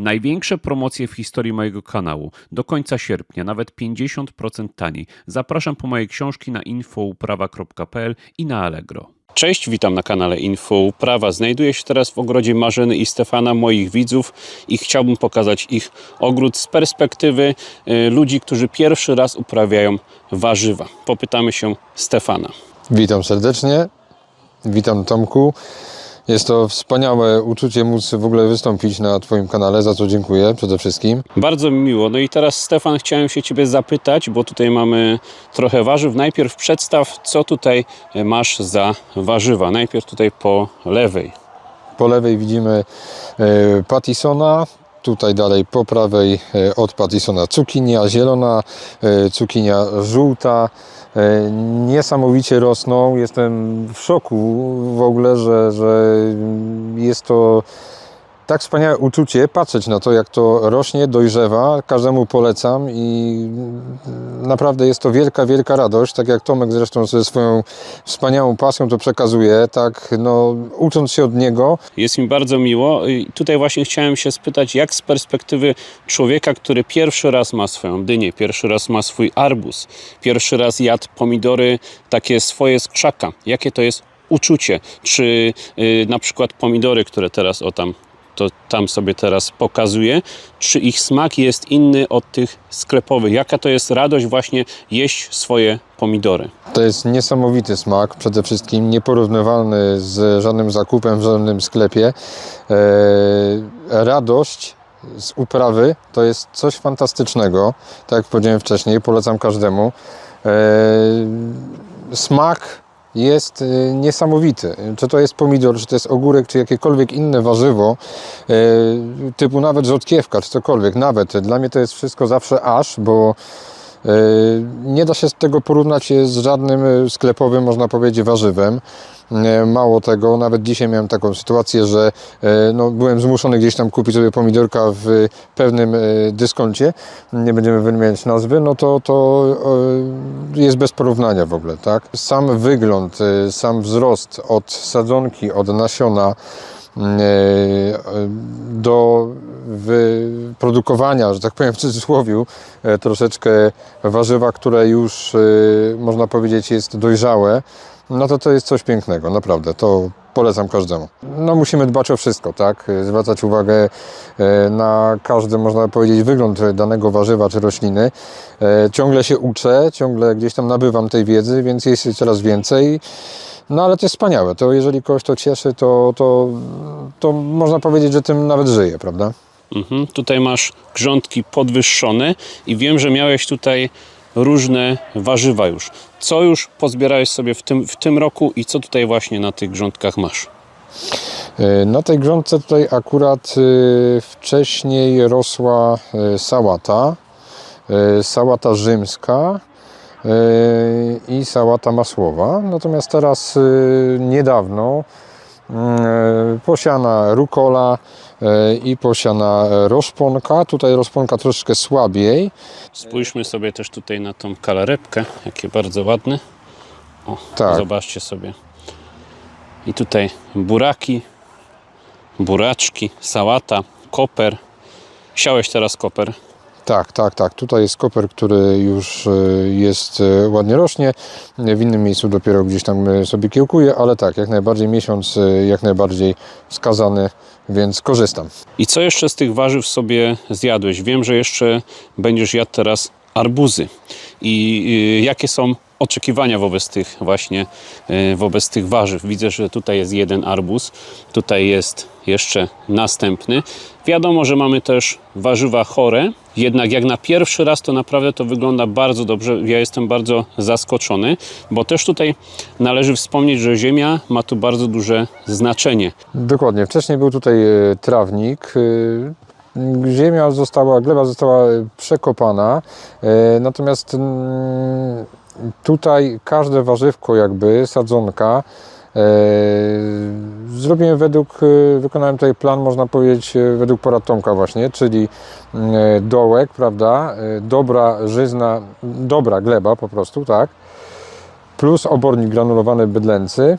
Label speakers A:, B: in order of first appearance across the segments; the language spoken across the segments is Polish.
A: Największe promocje w historii mojego kanału. Do końca sierpnia, nawet 50% taniej. Zapraszam po moje książki na infouprawa.pl i na Allegro. Cześć, witam na kanale Info Uprawa. Znajduję się teraz w ogrodzie Marzeny i Stefana, moich widzów i chciałbym pokazać ich ogród z perspektywy y, ludzi, którzy pierwszy raz uprawiają warzywa. Popytamy się Stefana.
B: Witam serdecznie. Witam Tomku. Jest to wspaniałe uczucie móc w ogóle wystąpić na Twoim kanale, za co dziękuję przede wszystkim.
A: Bardzo mi miło. No i teraz Stefan, chciałem się Ciebie zapytać, bo tutaj mamy trochę warzyw. Najpierw przedstaw, co tutaj masz za warzywa. Najpierw tutaj po lewej.
B: Po lewej widzimy e, Pattisona, tutaj dalej po prawej e, od Pattisona cukinia zielona, e, cukinia żółta. E, Niesamowicie rosną. Jestem w szoku w ogóle, że, że jest to tak wspaniałe uczucie patrzeć na to, jak to rośnie, dojrzewa. Każdemu polecam i naprawdę jest to wielka, wielka radość. Tak jak Tomek zresztą ze swoją wspaniałą pasją to przekazuje, tak no, ucząc się od niego,
A: Jest mi bardzo miło. I tutaj właśnie chciałem się spytać, jak z perspektywy człowieka, który pierwszy raz ma swoją dynię, pierwszy raz ma swój arbuz, pierwszy raz jadł pomidory takie swoje z krzaka. Jakie to jest uczucie? Czy y, na przykład pomidory, które teraz o tam to tam sobie teraz pokazuję, czy ich smak jest inny od tych sklepowych? Jaka to jest radość właśnie jeść swoje pomidory?
B: To jest niesamowity smak, przede wszystkim nieporównywalny z żadnym zakupem w żadnym sklepie. E, radość z uprawy to jest coś fantastycznego. Tak jak powiedziałem wcześniej, polecam każdemu. E, smak jest e, niesamowity. Czy to jest pomidor, czy to jest ogórek, czy jakiekolwiek inne warzywo, e, typu nawet rzodkiewka, czy cokolwiek, nawet. Dla mnie to jest wszystko zawsze aż, bo Nie da się tego porównać z żadnym e, sklepowym, można powiedzieć, warzywem. E, Mało tego, nawet dzisiaj miałem taką sytuację, że e, no, byłem zmuszony gdzieś tam kupić sobie pomidorka w pewnym e, dyskoncie, nie będziemy wymieniać nazwy, no to, to e, jest bez porównania w ogóle, tak? Sam wygląd, e, sam wzrost od sadzonki, od nasiona, e, do wyprodukowania, że tak powiem w cudzysłowie, e, troszeczkę warzywa, które już e, można powiedzieć jest dojrzałe, no to to jest coś pięknego, naprawdę, to polecam każdemu. No musimy dbać o wszystko, tak, E, zwracać uwagę e, na każdy, można powiedzieć, wygląd danego warzywa czy rośliny. E, Ciągle się uczę, ciągle gdzieś tam nabywam tej wiedzy, więc jest coraz więcej. No ale to jest wspaniałe, to jeżeli kogoś to cieszy, to, to, to można powiedzieć, że tym nawet żyje, prawda?
A: Mhm. Tutaj masz grządki podwyższone i wiem, że miałeś tutaj różne warzywa już. Co już pozbierałeś sobie w tym, w tym roku i co tutaj właśnie na tych grządkach masz?
B: E, Na tej grządce tutaj akurat e, wcześniej rosła e, sałata, sałata rzymska i sałata masłowa. Natomiast teraz e, niedawno e, posiana rukola i posiana roszponka. Tutaj roszponka troszeczkę słabiej.
A: Spójrzmy sobie też tutaj na tą kalarepkę, jakie bardzo ładne. O,
B: Tak.
A: zobaczcie sobie. I tutaj buraki, buraczki, sałata, koper. Siałeś teraz koper.
B: Tak, tak, tak. Tutaj jest koper, który już e, jest e, ładnie rośnie. W innym miejscu dopiero gdzieś tam e, sobie kiełkuje, ale tak, jak najbardziej miesiąc, jak najbardziej wskazany, więc korzystam.
A: I co jeszcze z tych warzyw sobie zjadłeś? Wiem, że jeszcze będziesz jadł teraz arbuzy. I y, jakie są oczekiwania wobec tych właśnie, y, wobec tych warzyw? Widzę, że tutaj jest jeden arbuz, tutaj jest jeszcze następny. Wiadomo, że mamy też warzywa chore, jednak jak na pierwszy raz to naprawdę to wygląda bardzo dobrze. Ja jestem bardzo zaskoczony, bo też tutaj należy wspomnieć, że ziemia ma tu bardzo duże znaczenie.
B: Dokładnie. Wcześniej był tutaj e, trawnik. e, Ziemia została, gleba została e, przekopana. e, Natomiast mm, tutaj każde warzywko jakby, sadzonka, e, zrobiłem według, e, wykonałem tutaj plan, można powiedzieć, e, według porad Tomka właśnie, czyli dołek, prawda, dobra żyzna, dobra gleba po prostu, tak, plus obornik granulowany bydlęcy,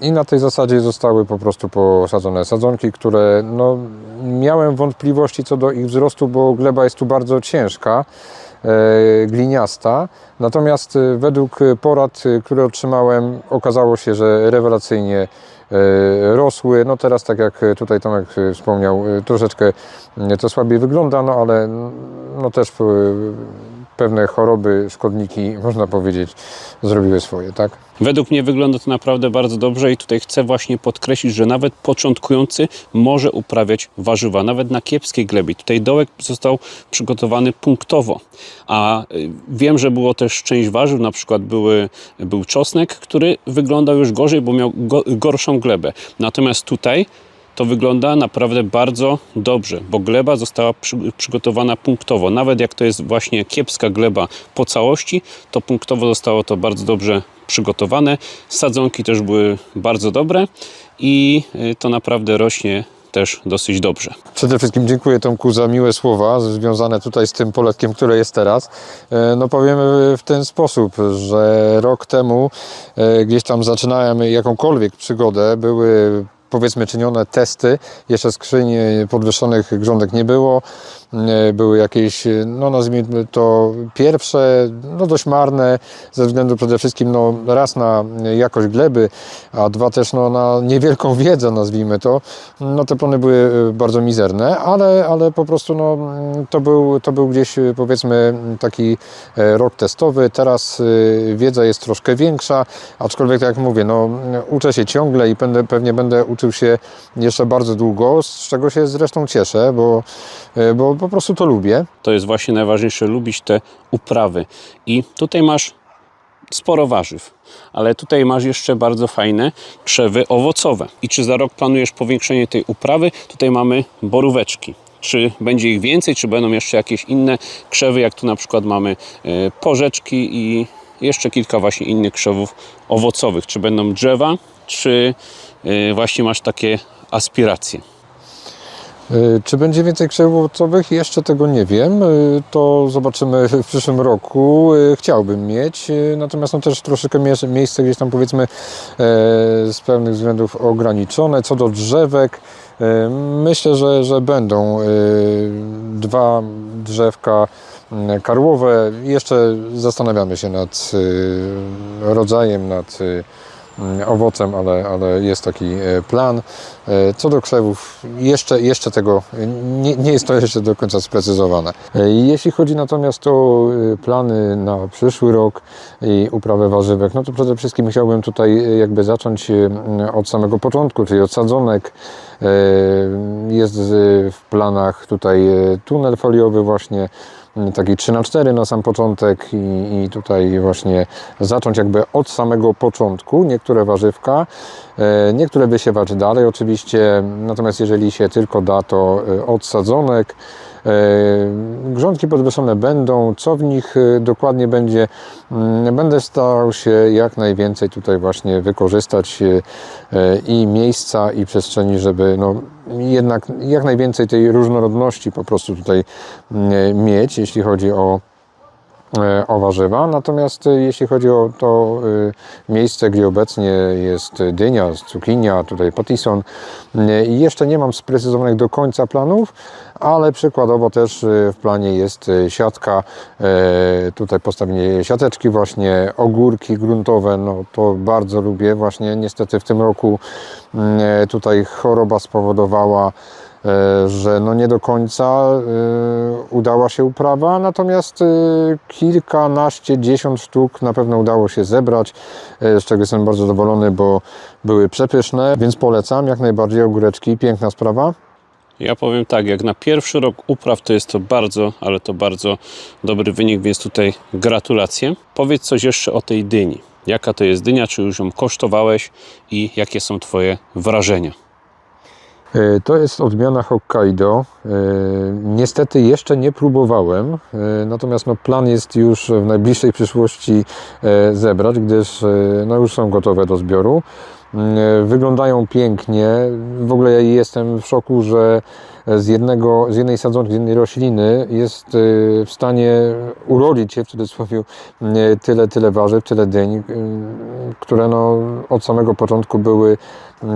B: I na tej zasadzie zostały po prostu posadzone sadzonki, które no, miałem wątpliwości co do ich wzrostu, bo gleba jest tu bardzo ciężka, gliniasta. Natomiast e, według porad, e, które otrzymałem, okazało się, że rewelacyjnie e, rosły. No teraz, tak jak tutaj Tomek e, wspomniał, e, troszeczkę e, to słabiej wygląda, no ale mm, no też e, pewne choroby, szkodniki, można powiedzieć, zrobiły swoje, tak?
A: Według mnie wygląda to naprawdę bardzo dobrze i tutaj chcę właśnie podkreślić, że nawet początkujący może uprawiać warzywa, nawet na kiepskiej glebie. Tutaj dołek został przygotowany punktowo, a y, wiem, że było też część warzyw, na przykład były, był czosnek, który wyglądał już gorzej, bo miał go, gorszą glebę. Natomiast tutaj to wygląda naprawdę bardzo dobrze, bo gleba została przy, przygotowana punktowo. Nawet jak to jest właśnie kiepska gleba po całości, to punktowo zostało to bardzo dobrze przygotowane. Sadzonki też były bardzo dobre i y, to naprawdę rośnie też dosyć dobrze.
B: Przede wszystkim dziękuję Tomku za miłe słowa związane tutaj z tym poletkiem, które jest teraz. E, No powiemy w ten sposób, że rok temu e, gdzieś tam zaczynałem jakąkolwiek przygodę, były powiedzmy czynione testy, jeszcze skrzyń e, podwyższonych grządek nie było, były jakieś, e, no nazwijmy to pierwsze, no dość marne, ze względu przede wszystkim no raz na jakość gleby, a dwa też no na niewielką wiedzę nazwijmy to, no te plony były e, bardzo mizerne, ale, ale po prostu no to był, to był gdzieś e, powiedzmy taki e, rok testowy, teraz e, wiedza jest troszkę większa, aczkolwiek tak jak mówię, no uczę się ciągle i będę, pewnie będę uczył się jeszcze bardzo długo, z czego się zresztą cieszę, bo, e, bo po prostu to lubię.
A: To jest właśnie najważniejsze, lubić te uprawy. I tutaj masz sporo warzyw, ale tutaj masz jeszcze bardzo fajne krzewy owocowe. I czy za rok planujesz powiększenie tej uprawy? Tutaj mamy boróweczki. Czy będzie ich więcej, czy będą jeszcze jakieś inne krzewy, jak tu na przykład mamy e, porzeczki i jeszcze kilka właśnie innych krzewów owocowych. Czy będą drzewa, czy e, właśnie masz takie aspiracje?
B: Y, Czy będzie więcej krzewów owocowych? Jeszcze tego nie wiem. Y, To zobaczymy w przyszłym roku. Y, Chciałbym mieć, natomiast no też troszeczkę mie- miejsce gdzieś tam powiedzmy e, z pewnych względów ograniczone. Co do drzewek, myślę, że, że będą dwa drzewka mm, karłowe. Jeszcze zastanawiamy się nad rodzajem, nad owocem, ale, ale jest taki e, plan. E, Co do krzewów, jeszcze, jeszcze tego nie, nie jest to jeszcze do końca sprecyzowane. E, Jeśli chodzi natomiast o e, plany na przyszły rok i uprawę warzywek, no to przede wszystkim chciałbym tutaj e, jakby zacząć e, od samego początku, czyli od sadzonek. E, Jest e, w planach tutaj e, tunel foliowy właśnie, m, taki 3 na 4 na sam początek i, i tutaj właśnie zacząć jakby od samego początku niektóre warzywka, e, niektóre wysiewać dalej oczywiście, natomiast jeżeli się tylko da, to e, od sadzonek. E, Grządki podwyższone będą, co w nich e, dokładnie będzie, mm, będę starał się jak najwięcej tutaj właśnie wykorzystać e, i miejsca i przestrzeni, żeby no, jednak jak najwięcej tej różnorodności po prostu tutaj mm, mieć, jeśli chodzi o o warzywa. Natomiast e, jeśli chodzi o to e, miejsce, gdzie obecnie jest dynia, cukinia, tutaj patison, e, jeszcze nie mam sprecyzowanych do końca planów, ale przykładowo też e, w planie jest e, siatka, e, tutaj postawienie siateczki właśnie, ogórki gruntowe, no to bardzo lubię właśnie. Niestety w tym roku mm, e, tutaj choroba spowodowała e, że no nie do końca e, udała się uprawa, natomiast e, kilkanaście, dziesiąt sztuk na pewno udało się zebrać, e, z czego jestem bardzo zadowolony, bo były przepyszne, więc polecam jak najbardziej ogóreczki, piękna sprawa.
A: Ja powiem tak, jak na pierwszy rok upraw to jest to bardzo, ale to bardzo dobry wynik, więc tutaj gratulacje. Powiedz coś jeszcze o tej dyni. Jaka to jest dynia, czy już ją kosztowałeś i jakie są Twoje wrażenia?
B: E, To jest odmiana Hokkaido. E, Niestety jeszcze nie próbowałem, e, natomiast no plan jest już w najbliższej przyszłości zebrać, gdyż no już są gotowe do zbioru. Mm, wyglądają pięknie. W ogóle ja jestem w szoku, że z, jednego, z jednej sadzonki, z jednej rośliny jest y, w stanie urodzić się w cudzysłowie y, tyle, tyle warzyw, tyle dyń, które no, od samego początku były y,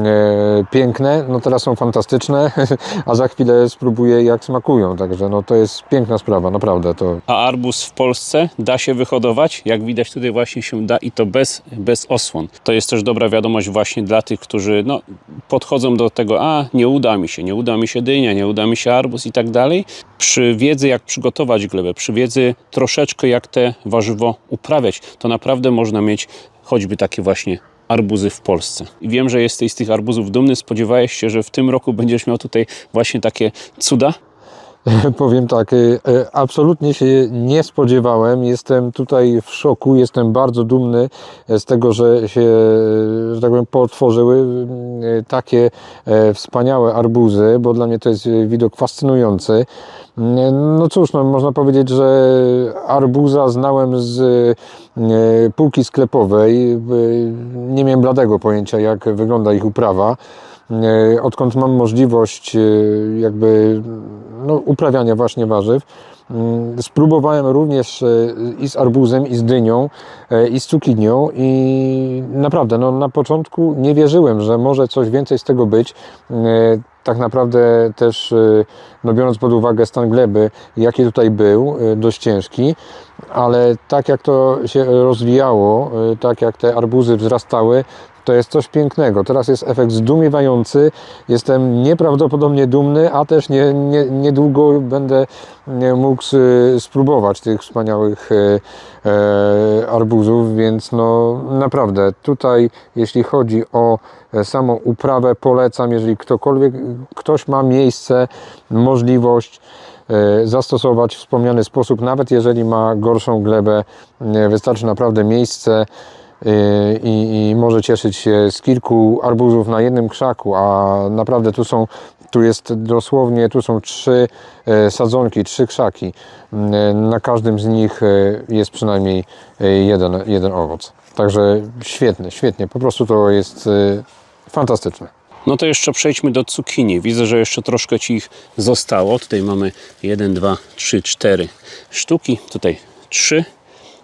B: piękne, no teraz są fantastyczne, a za chwilę spróbuję jak smakują, także no to jest piękna sprawa, naprawdę to
A: A arbuz w Polsce da się wyhodować? Jak widać tutaj właśnie się da i to bez, bez osłon. To jest też dobra wiadomość właśnie dla tych, którzy no, podchodzą do tego, a nie uda mi się, nie uda mi się dynia, nie uda mi się arbuz i tak dalej. Przy wiedzy jak przygotować glebę, przy wiedzy troszeczkę jak te warzywo uprawiać, to naprawdę można mieć choćby takie właśnie arbuzy w Polsce. I wiem, że jesteś z tych arbuzów dumny. Spodziewałeś się, że w tym roku będziesz miał tutaj właśnie takie cuda?
B: Powiem tak, y, y, absolutnie się nie spodziewałem. Jestem tutaj w szoku, jestem bardzo dumny z tego, że się, że tak powiem, potworzyły y, takie e, wspaniałe arbuzy, bo dla mnie to jest widok fascynujący. Y, No cóż, no, można powiedzieć, że arbuza znałem z półki sklepowej. Nie miałem bladego pojęcia, jak wygląda ich uprawa. E, odkąd mam możliwość e, jakby no, uprawiania właśnie warzyw, mm, spróbowałem również e, i z arbuzem, i z dynią, i z cukinią i naprawdę no, na początku nie wierzyłem, że może coś więcej z tego być. Tak naprawdę też, no, biorąc pod uwagę stan gleby, jaki tutaj był, dość ciężki, ale tak jak to się rozwijało, tak jak te arbuzy wzrastały, to jest coś pięknego. Teraz jest efekt zdumiewający. Jestem nieprawdopodobnie dumny, a też nie, nie, niedługo będę nie, mógł s- spróbować tych wspaniałych e, e, arbuzów, więc no naprawdę tutaj, jeśli chodzi o e, samą uprawę, polecam, jeżeli ktokolwiek, ktoś ma miejsce, możliwość e, zastosować wspomniany sposób, nawet jeżeli ma gorszą glebę, e, wystarczy naprawdę miejsce, i, i może cieszyć się z kilku arbuzów na jednym krzaku, a naprawdę tu są, tu jest dosłownie, tu są trzy e, sadzonki, trzy krzaki. Yy, Na każdym z nich jest przynajmniej jeden, jeden owoc. Także świetnie, świetnie, po prostu to jest fantastyczne.
A: No to jeszcze przejdźmy do cukinii. Widzę, że jeszcze troszkę ci ich zostało. Tutaj mamy 1, 2, 3, 4 sztuki. Tutaj 3.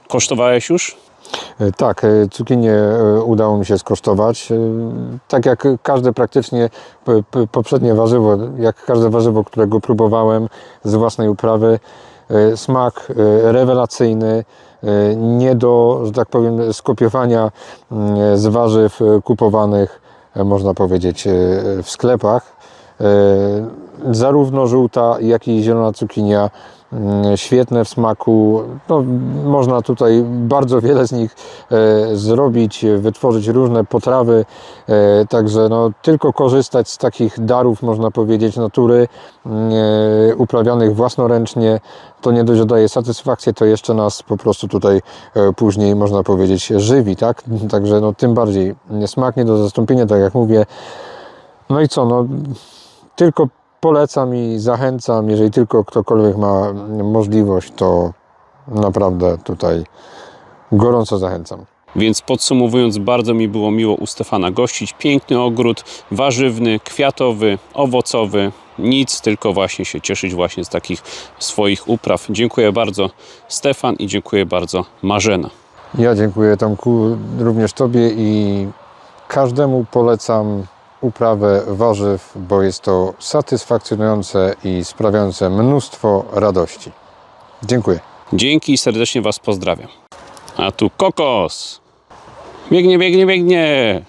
A: Kosztowałeś już?
B: E, Tak, e, cukinię e, udało mi się skosztować. Tak jak każde praktycznie poprzednie warzywo, jak każde warzywo, którego próbowałem z własnej uprawy, smak rewelacyjny, nie do, że tak powiem, skopiowania mm, z warzyw kupowanych, można powiedzieć, w sklepach. Zarówno żółta, jak i zielona cukinia świetne w smaku. No, można tutaj bardzo wiele z nich e, zrobić, wytworzyć różne potrawy. E, także no, tylko korzystać z takich darów, można powiedzieć, natury mm, e, uprawianych własnoręcznie. To nie dość, daje satysfakcję, to jeszcze nas po prostu tutaj później, można powiedzieć, żywi. Tak? Także no, tym bardziej smak nie do zastąpienia, tak jak mówię. No i co, no tylko polecam i zachęcam, jeżeli tylko ktokolwiek ma możliwość, to naprawdę tutaj gorąco zachęcam.
A: Więc podsumowując, bardzo mi było miło u Stefana gościć. Piękny ogród, warzywny, kwiatowy, owocowy. Nic, tylko właśnie się cieszyć właśnie z takich swoich upraw. Dziękuję bardzo Stefan i dziękuję bardzo Marzena.
B: Ja dziękuję Tomku, również Tobie i każdemu polecam uprawę warzyw, bo jest to satysfakcjonujące i sprawiające mnóstwo radości. Dziękuję.
A: Dzięki i serdecznie Was pozdrawiam. A tu kokos! Biegnie, biegnie, biegnie!